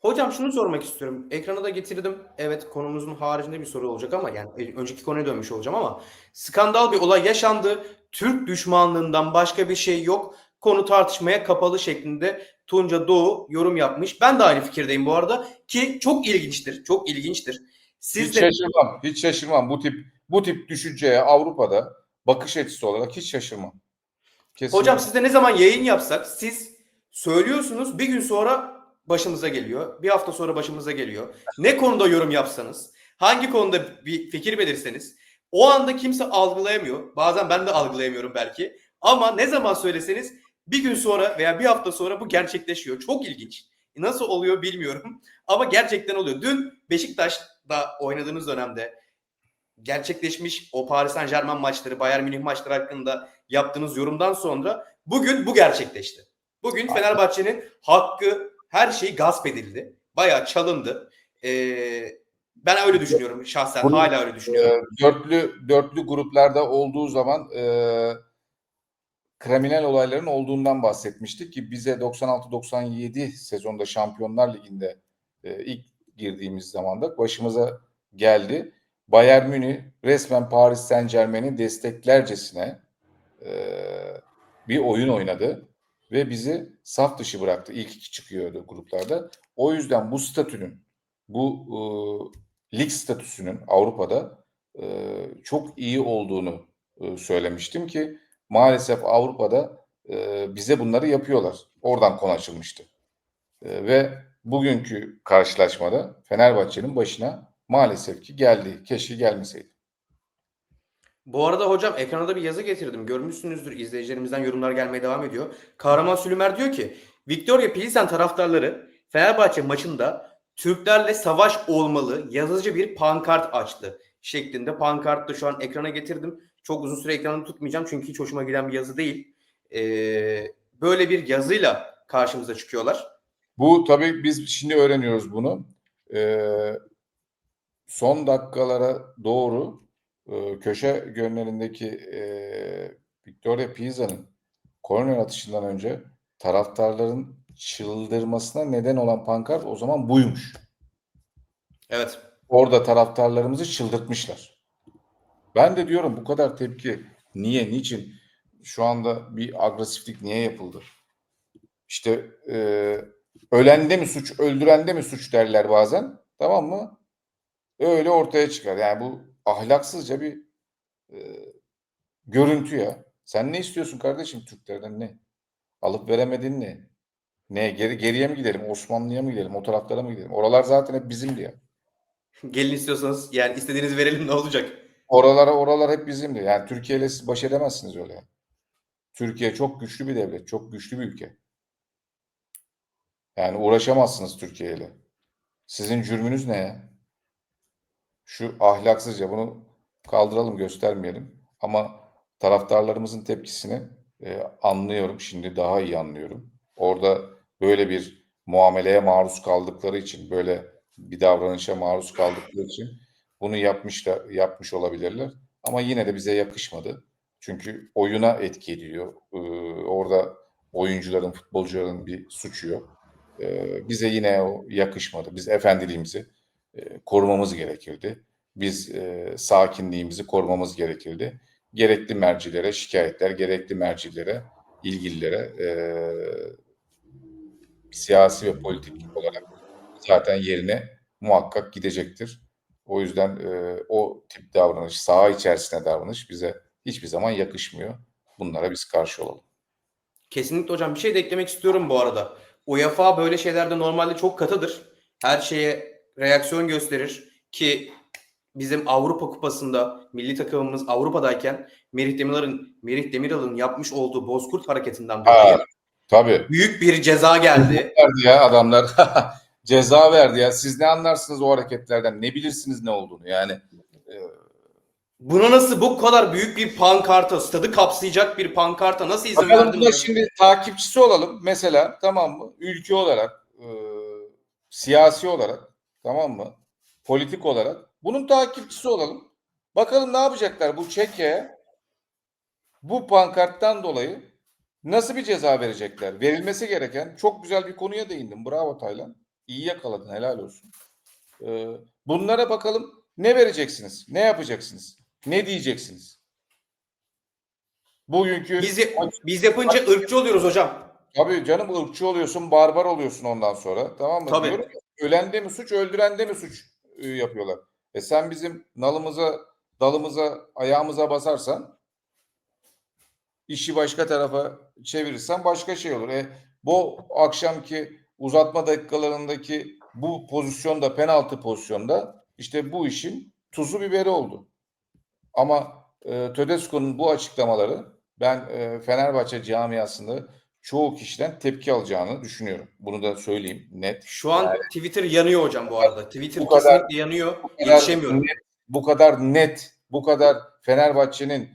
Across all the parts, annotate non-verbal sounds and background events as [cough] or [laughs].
Hocam şunu sormak istiyorum. Ekrana da getirdim. Evet konumuzun haricinde bir soru olacak ama yani e, önceki konuya dönmüş olacağım ama skandal bir olay yaşandı. Türk düşmanlığından başka bir şey yok. Konu tartışmaya kapalı şeklinde Tunca Doğu yorum yapmış. Ben de aynı fikirdeyim bu arada ki çok ilginçtir. Çok ilginçtir. Siz hiç de şaşırmam. Hiç şaşırmam. Bu tip bu tip düşünceye Avrupa'da bakış açısı olarak hiç şaşırmam. Kesinlikle. Hocam siz de ne zaman yayın yapsak siz söylüyorsunuz bir gün sonra başımıza geliyor. Bir hafta sonra başımıza geliyor. Ne konuda yorum yapsanız, hangi konuda bir fikir belirseniz o anda kimse algılayamıyor. Bazen ben de algılayamıyorum belki. Ama ne zaman söyleseniz bir gün sonra veya bir hafta sonra bu gerçekleşiyor. Çok ilginç. Nasıl oluyor bilmiyorum. [laughs] Ama gerçekten oluyor. Dün Beşiktaş'ta oynadığınız dönemde gerçekleşmiş o Paris Saint Germain maçları, Bayern Münih maçları hakkında yaptığınız yorumdan sonra bugün bu gerçekleşti. Bugün Fenerbahçe'nin hakkı her şeyi gasp edildi. Bayağı çalındı. Ee, ben öyle düşünüyorum şahsen. Bunu- hala öyle düşünüyorum. Ee, dörtlü dörtlü gruplarda olduğu zaman e, kriminal olayların olduğundan bahsetmiştik ki bize 96-97 sezonda Şampiyonlar Ligi'nde e, ilk girdiğimiz zaman da başımıza geldi. Bayern Münih resmen Paris Saint Germain'i desteklercesine e, bir oyun oynadı ve bizi saf dışı bıraktı. İlk iki çıkıyordu gruplarda. O yüzden bu statünün, bu e, lig statüsünün Avrupa'da e, çok iyi olduğunu e, söylemiştim ki maalesef Avrupa'da e, bize bunları yapıyorlar. Oradan konu açılmıştı. E, ve bugünkü karşılaşmada Fenerbahçe'nin başına maalesef ki geldi. Keşke gelmeseydi. Bu arada hocam ekrana bir yazı getirdim. Görmüşsünüzdür izleyicilerimizden yorumlar gelmeye devam ediyor. Kahraman Sülümer diyor ki Victoria Pilsen taraftarları Fenerbahçe maçında Türklerle savaş olmalı yazıcı bir pankart açtı şeklinde. Pankartı şu an ekrana getirdim. Çok uzun süre ekranı tutmayacağım çünkü hiç hoşuma giden bir yazı değil. Ee, böyle bir yazıyla karşımıza çıkıyorlar. Bu tabii biz şimdi öğreniyoruz bunu. Ee, son dakikalara doğru e, köşe gönlerindeki e, Victoria Pisa'nın korner atışından önce taraftarların çıldırmasına neden olan pankart o zaman buymuş. Evet. Orada taraftarlarımızı çıldırtmışlar. Ben de diyorum bu kadar tepki niye, niçin? Şu anda bir agresiflik niye yapıldı? İşte e, ölende mi suç, öldürende mi suç derler bazen. Tamam mı? Öyle ortaya çıkar. Yani bu ahlaksızca bir e, görüntü ya. Sen ne istiyorsun kardeşim Türklerden ne? Alıp veremedin ne? Ne? Geri, geriye mi gidelim? Osmanlı'ya mı gidelim? O taraflara mı gidelim? Oralar zaten hep bizimdi ya. [laughs] Gelin istiyorsanız yani istediğinizi verelim ne olacak? Oralara oralar hep bizimdi. Yani Türkiye ile siz baş edemezsiniz öyle. Türkiye çok güçlü bir devlet, çok güçlü bir ülke. Yani uğraşamazsınız Türkiye ile. Sizin cürmünüz ne ya? Şu ahlaksızca bunu kaldıralım, göstermeyelim. Ama taraftarlarımızın tepkisini e, anlıyorum. Şimdi daha iyi anlıyorum. Orada böyle bir muameleye maruz kaldıkları için, böyle bir davranışa maruz kaldıkları için bunu yapmışlar, yapmış olabilirler. Ama yine de bize yakışmadı. Çünkü oyuna etki ediyor. Ee, orada oyuncuların, futbolcuların bir suçu yok. Ee, bize yine o yakışmadı. Biz efendiliğimizi e, korumamız gerekirdi. Biz e, sakinliğimizi korumamız gerekirdi. Gerekli mercilere şikayetler, gerekli mercilere, ilgililere e, siyasi ve politik olarak zaten yerine muhakkak gidecektir. O yüzden e, o tip davranış, saha içerisine davranış bize hiçbir zaman yakışmıyor. Bunlara biz karşı olalım. Kesinlikle hocam. Bir şey de eklemek istiyorum bu arada. UEFA böyle şeylerde normalde çok katıdır. Her şeye reaksiyon gösterir ki bizim Avrupa Kupası'nda milli takımımız Avrupa'dayken Merih Demiral'ın Merih Demiral'ın yapmış olduğu Bozkurt hareketinden dolayı Ha, tabii. büyük bir ceza geldi. Verdi ya adamlar. [laughs] Ceza verdi ya. Siz ne anlarsınız o hareketlerden? Ne bilirsiniz ne olduğunu? Yani e, Buna nasıl bu kadar büyük bir pankarta, stadı kapsayacak bir pankarta nasıl izin Bakalım verdiniz? buna şimdi takipçisi olalım mesela tamam mı? Ülke olarak, e, siyasi olarak tamam mı? Politik olarak bunun takipçisi olalım. Bakalım ne yapacaklar bu Çekya'ya bu pankarttan dolayı nasıl bir ceza verecekler? Verilmesi gereken çok güzel bir konuya değindim. Bravo Taylan. İyi yakaladın. Helal olsun. Ee, bunlara bakalım. Ne vereceksiniz? Ne yapacaksınız? Ne diyeceksiniz? Bugünkü Biz, biz yapınca ırkçı oluyoruz hocam. Tabii canım ırkçı oluyorsun, barbar oluyorsun ondan sonra. Tamam mı? Tabii. Diyorum ya, ölende mi suç, öldürende mi suç e, yapıyorlar. E sen bizim nalımıza, dalımıza, ayağımıza basarsan işi başka tarafa çevirirsen başka şey olur. E bu akşamki uzatma dakikalarındaki bu pozisyonda, penaltı pozisyonda işte bu işin tuzu biberi oldu. Ama e, Tedesco'nun bu açıklamaları ben e, Fenerbahçe camiasında çoğu kişiden tepki alacağını düşünüyorum. Bunu da söyleyeyim net. Şu an Twitter yanıyor hocam bu arada. Twitter Bu kadar- kesinlikle yanıyor. Bu kadar Yetişemiyorum. net, bu kadar net, bu kadar Fenerbahçe'nin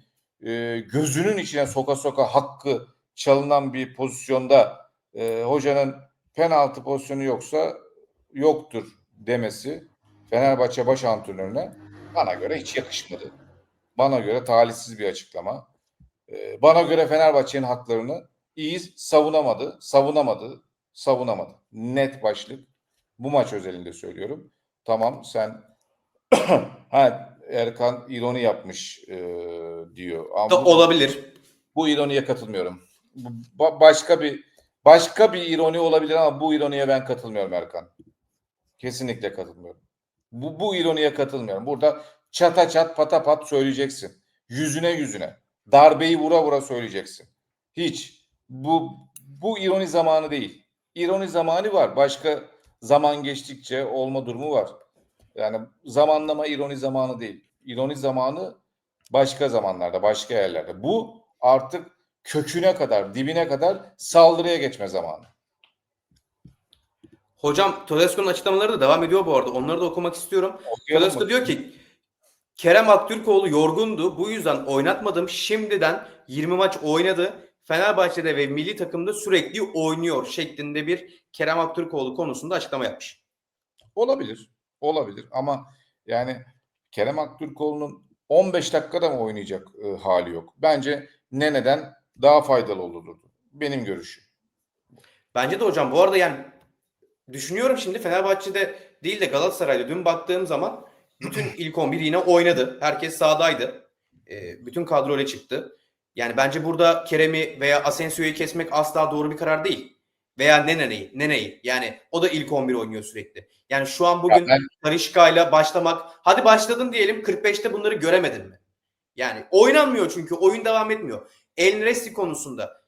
e, gözünün içine soka soka hakkı çalınan bir pozisyonda e, hocanın penaltı pozisyonu yoksa yoktur demesi Fenerbahçe baş antrenörüne bana göre hiç yakışmadı. Bana göre talihsiz bir açıklama. E, bana göre Fenerbahçe'nin haklarını iyi savunamadı, savunamadı, savunamadı. Net başlık. Bu maç özelinde söylüyorum. Tamam sen [clears throat] ha Erkan ironi yapmış e, diyor. Ama Da bu, olabilir. bu ironiye katılmıyorum. Bu ba- başka bir başka bir ironi olabilir ama bu ironiye ben katılmıyorum Erkan. Kesinlikle katılmıyorum. Bu bu ironiye katılmıyorum. Burada çata çat pata pat söyleyeceksin. Yüzüne yüzüne. Darbeyi vura vura söyleyeceksin. Hiç. Bu bu ironi zamanı değil. İroni zamanı var. Başka zaman geçtikçe olma durumu var. Yani zamanlama ironi zamanı değil. İroni zamanı başka zamanlarda, başka yerlerde. Bu artık köküne kadar, dibine kadar saldırıya geçme zamanı. Hocam Tedesco'nun açıklamaları da devam ediyor bu arada. Onları da okumak istiyorum. Okuyalım mı? diyor ki Kerem Aktürkoğlu yorgundu. Bu yüzden oynatmadım. Şimdiden 20 maç oynadı. Fenerbahçe'de ve milli takımda sürekli oynuyor şeklinde bir Kerem Aktürkoğlu konusunda açıklama yapmış. Olabilir. Olabilir ama yani Kerem Aktürkoğlu'nun 15 dakikada mı oynayacak e, hali yok. Bence Nene'den daha faydalı olurdu. Benim görüşüm. Bence de hocam bu arada yani düşünüyorum şimdi Fenerbahçe'de değil de Galatasaray'da dün baktığım zaman bütün [clears throat] ilk 11 yine oynadı. Herkes sahadaydı. Ee, bütün kadro öyle çıktı. Yani bence burada Kerem'i veya Asensio'yu kesmek asla doğru bir karar değil. Veya Nene'yi, Nene'yi. Yani o da ilk 11 oynuyor sürekli. Yani şu an bugün ben- Tarişka'yla başlamak. Hadi başladın diyelim 45'te bunları göremedin mi? Yani oynanmıyor çünkü oyun devam etmiyor. El Resti konusunda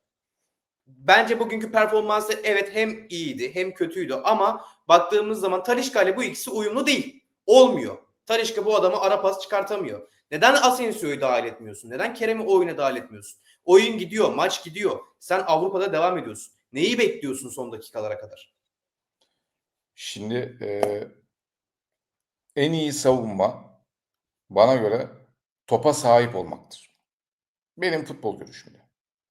bence bugünkü performansı evet hem iyiydi hem kötüydü ama baktığımız zaman Tarişka ile bu ikisi uyumlu değil. Olmuyor. Tarişka bu adamı ara pas çıkartamıyor. Neden Asensio'yu dahil etmiyorsun? Neden Kerem'i oyuna dahil etmiyorsun? Oyun gidiyor, maç gidiyor. Sen Avrupa'da devam ediyorsun. Neyi bekliyorsun son dakikalara kadar? Şimdi e, en iyi savunma bana göre topa sahip olmaktır. Benim futbol görüşümde.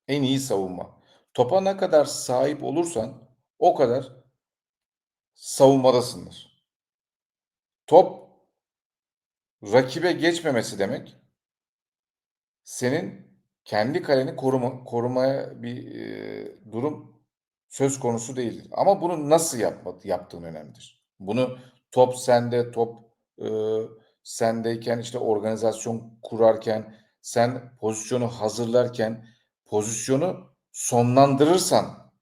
En iyi savunma. Topa ne kadar sahip olursan o kadar savunmadasındır. Top rakibe geçmemesi demek senin kendi kaleni koruma, korumaya bir e, durum söz konusu değildir. Ama bunu nasıl yapma, yaptığın önemlidir. Bunu top sende, top e, sendeyken işte organizasyon kurarken, sen pozisyonu hazırlarken pozisyonu sonlandırırsan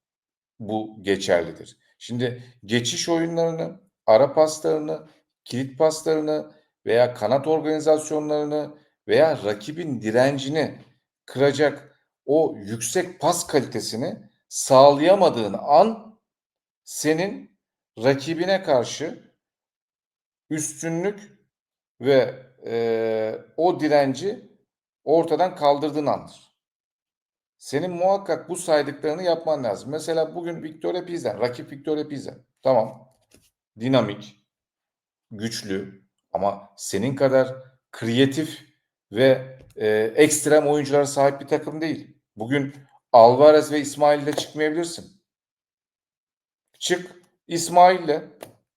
bu geçerlidir. Şimdi geçiş oyunlarını, ara paslarını, kilit paslarını veya kanat organizasyonlarını veya rakibin direncini kıracak o yüksek pas kalitesini sağlayamadığın an senin rakibine karşı üstünlük ve e, o direnci ortadan kaldırdığın andır. Senin muhakkak bu saydıklarını yapman lazım. Mesela bugün Victoria Pilsen, rakip Victoria Pilsen. Tamam. Dinamik, güçlü ama senin kadar kreatif ve e, ekstrem oyunculara sahip bir takım değil. Bugün Alvarez ve İsmail ile çıkmayabilirsin. Çık İsmail'le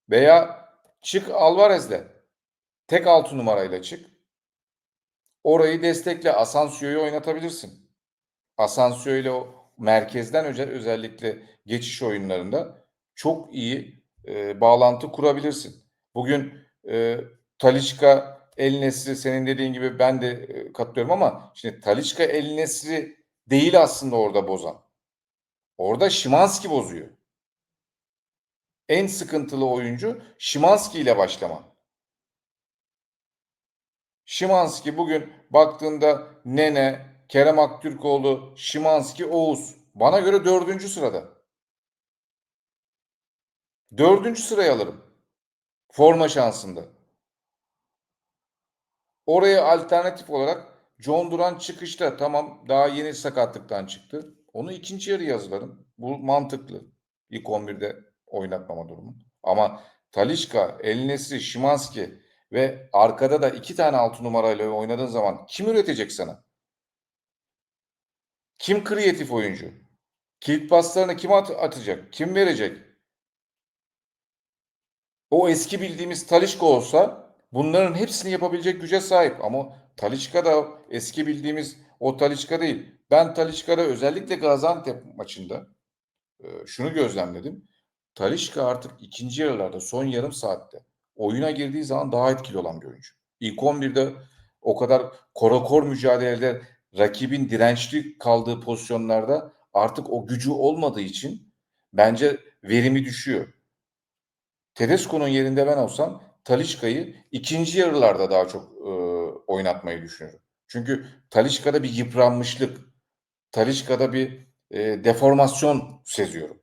veya çık Alvarez'le. Tek altı numarayla çık. Orayı destekle. Asansio'yu oynatabilirsin. Asensio ile o merkezden özel özellikle geçiş oyunlarında çok iyi e, bağlantı kurabilirsin. Bugün e, Talisca El Nesri senin dediğin gibi ben de e, katılıyorum ama şimdi Talisca El Nesri değil aslında orada bozan. Orada Şimanski bozuyor. En sıkıntılı oyuncu Şimanski ile başlama. Şimanski bugün baktığında Nene, Kerem Aktürkoğlu, Şimanski, Oğuz. Bana göre dördüncü sırada. Dördüncü sıraya alırım. Forma şansında. Oraya alternatif olarak John Duran çıkışta tamam daha yeni sakatlıktan çıktı. Onu ikinci yarı yazlarım. Bu mantıklı. İlk 11'de oynatmama durumu. Ama Talişka, El Nesri, Şimanski ve arkada da iki tane altı numarayla oynadığın zaman kim üretecek sana? Kim kreatif oyuncu? Kilit paslarını kim at- atacak? Kim verecek? O eski bildiğimiz Talişka olsa bunların hepsini yapabilecek güce sahip. Ama Talişka da eski bildiğimiz o Talişka değil. Ben Talişka'da özellikle Gaziantep maçında e, şunu gözlemledim. Talişka artık ikinci yarılarda son yarım saatte oyuna girdiği zaman daha etkili olan bir oyuncu. İlk 11'de o kadar korakor mücadelede rakibin dirençli kaldığı pozisyonlarda artık o gücü olmadığı için bence verimi düşüyor. Tedesco'nun yerinde ben olsam Talişka'yı ikinci yarılarda daha çok e, oynatmayı düşünüyorum. Çünkü Talişka'da bir yıpranmışlık, Talişka'da bir e, deformasyon seziyorum.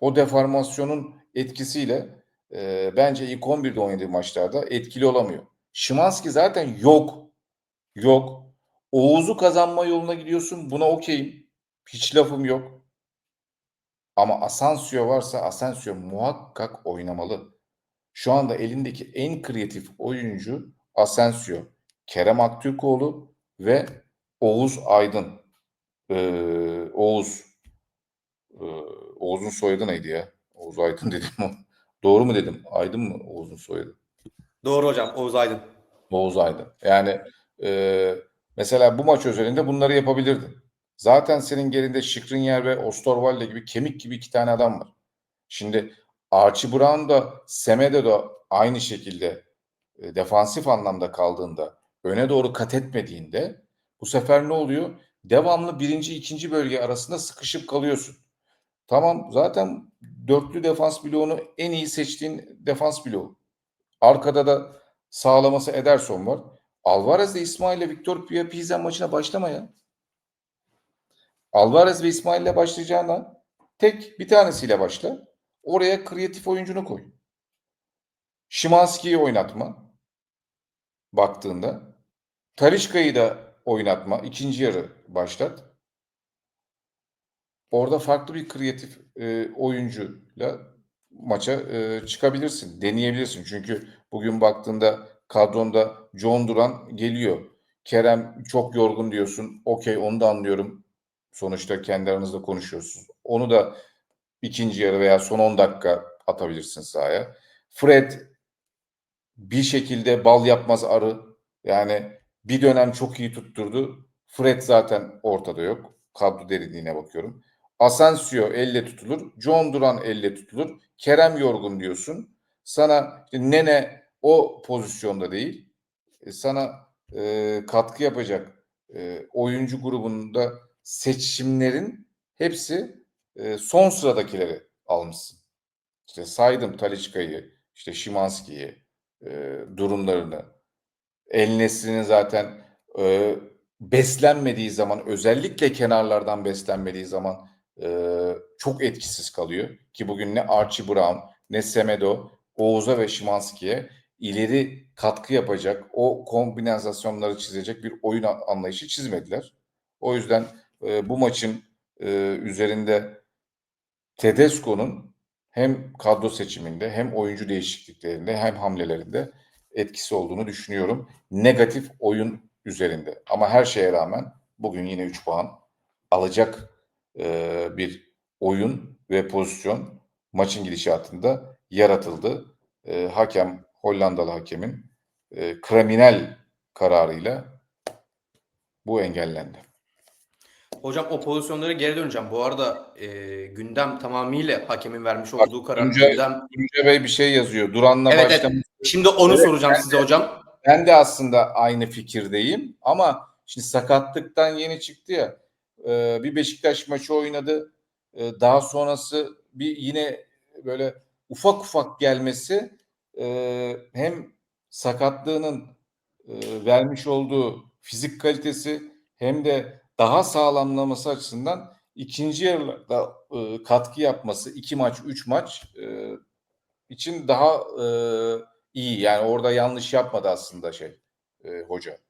O deformasyonun etkisiyle e, bence ilk 11'de oynadığı maçlarda etkili olamıyor. Şimanski zaten yok. Yok. Oğuz'u kazanma yoluna gidiyorsun. Buna okeyim. Hiç lafım yok. Ama Asensio varsa Asensio muhakkak oynamalı. Şu anda elindeki en kreatif oyuncu Asensio. Kerem Aktürkoğlu ve Oğuz Aydın. Ee, Oğuz. Ee, Oğuz'un soyadı neydi ya? Oğuz Aydın dedim. Doğru mu dedim? Aydın mı Oğuz'un soyadı? Doğru hocam Oğuz Aydın. Oğuz Aydın. Yani e, mesela bu maç özelinde bunları yapabilirdin. Zaten senin gerinde Skriniar ve Osterwalde gibi kemik gibi iki tane adam var. Şimdi Archie Brown da Semedo da aynı şekilde e, defansif anlamda kaldığında öne doğru kat etmediğinde bu sefer ne oluyor? Devamlı birinci ikinci bölge arasında sıkışıp kalıyorsun. Tamam zaten dörtlü defans bloğunu en iyi seçtiğin defans bloğu. Arkada da sağlaması Ederson var. Alvarez de İsmail ile Victor Pizan maçına başlama ya. Alvarez ve İsmail ile başlayacağından tek bir tanesiyle başla. Oraya kreatif oyuncunu koy. Şimanski'yi oynatma. Baktığında. Talişka'yı da oynatma. İkinci yarı başlat. Orada farklı bir kreatif e, oyuncuyla maça e, çıkabilirsin. Deneyebilirsin. Çünkü bugün baktığında kadronda John Duran geliyor. Kerem çok yorgun diyorsun. Okey onu da anlıyorum. Sonuçta kendi aranızda konuşuyorsunuz. Onu da ikinci yarı veya son 10 dakika atabilirsin sahaya. Fred bir şekilde bal yapmaz arı. Yani bir dönem çok iyi tutturdu. Fred zaten ortada yok. Kadro derinliğine bakıyorum. Asensio elle tutulur. John Duran elle tutulur. Kerem yorgun diyorsun. Sana işte Nene o pozisyonda değil. E, sana e, katkı yapacak e, oyuncu grubunda seçimlerin hepsi e, son sıradakileri almışsın. İşte saydım Talisca'yı, işte Şimanski'yi, e, durumlarını. El Nesri'nin zaten e, beslenmediği zaman, özellikle kenarlardan beslenmediği zaman e, çok etkisiz kalıyor. Ki bugün ne Archie Brown, ne Semedo, Oğuz'a ve Şimanski'ye ileri katkı yapacak, o kombinasyonları çizecek bir oyun anlayışı çizmediler. O yüzden e, bu maçın e, üzerinde Tedesco'nun hem kadro seçiminde hem oyuncu değişikliklerinde hem hamlelerinde etkisi olduğunu düşünüyorum. Negatif oyun üzerinde. Ama her şeye rağmen bugün yine 3 puan alacak e, bir oyun ve pozisyon maçın gidişatında yaratıldı. E, hakem Hollandalı hakemin e, kriminal kararıyla bu engellendi. Hocam o pozisyonlara geri döneceğim. Bu arada e, gündem tamamıyla hakemin vermiş Bak, olduğu karar. Tunca- gündem. Tunca Bey bir şey yazıyor. Duran'la Evet, evet. başlamış. Şimdi onu Evet, soracağım size hocam. Ben de aslında aynı fikirdeyim ama şimdi sakatlıktan yeni çıktı ya. e, bir Beşiktaş maçı oynadı. E, daha sonrası bir yine böyle ufak ufak gelmesi e, hem sakatlığının e, vermiş olduğu fizik kalitesi hem de daha sağlamlaması açısından ikinci yarıda e, katkı yapması iki maç, üç maç e, için daha e, iyi. Yani orada yanlış yapmadı aslında şey e, hoca.